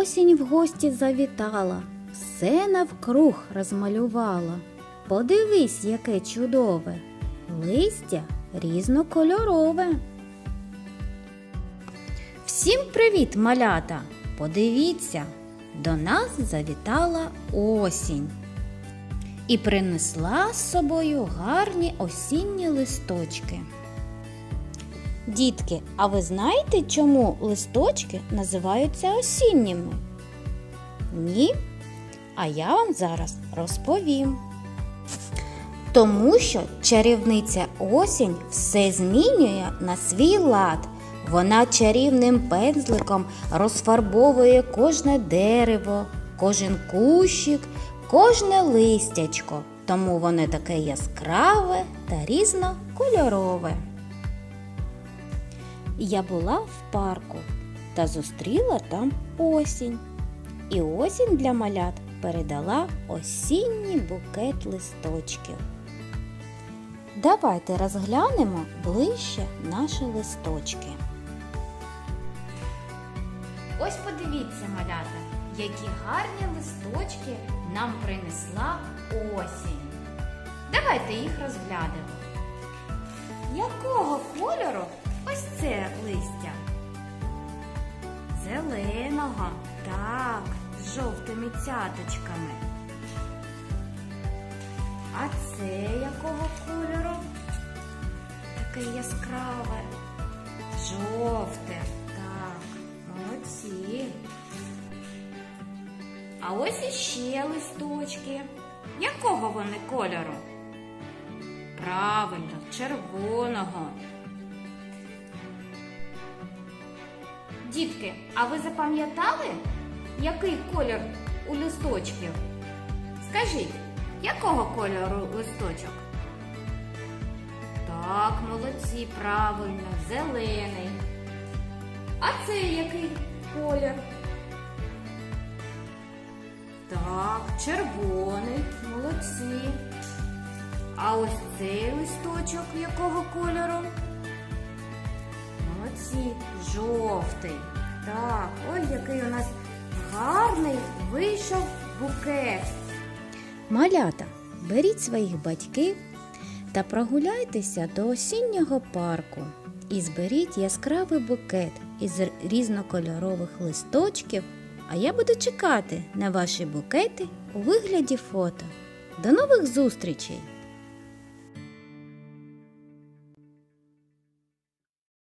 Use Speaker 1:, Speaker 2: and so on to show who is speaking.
Speaker 1: осінь в гості завітала, все навкруг розмалювала. Подивись, яке чудове, листя різнокольорове. Всім привіт, малята! Подивіться, до нас завітала осінь і принесла з собою гарні осінні листочки. Дітки, а ви знаєте, чому листочки називаються осінніми? Ні? А я вам зараз розповім. Тому що чарівниця осінь все змінює на свій лад. Вона чарівним пензликом розфарбовує кожне дерево, кожен кущик, кожне листячко. Тому воно таке яскраве та різнокольорове. Я була в парку та зустріла там осінь. І осінь для малят передала осінній букет листочків. Давайте розглянемо ближче наші листочки. Ось подивіться, малята, які гарні листочки нам принесла осінь. Давайте їх розглянемо. Якого кольору ось це листя? Зеленого, так, з жовтими цяточками. А це якого кольору? Таке яскраве, жовте. Так, молодці. А ось іще листочки. Якого вони кольору? Правильно, червоного. Дітки, а ви запам'ятали, який колір у листочків? Скажіть, якого кольору листочок? Так, молодці, правильно, зелений. А це який колір? Так, червоний, молодці. А ось цей листочок якого кольору? Молодці, жовтий. Так, ой, який у нас гарний вийшов букет. Малята, беріть своїх батьків та прогуляйтеся до осіннього парку і зберіть яскравий букет із різнокольорових листочків. А я буду чекати на ваші букети у вигляді фото. До нових зустрічей!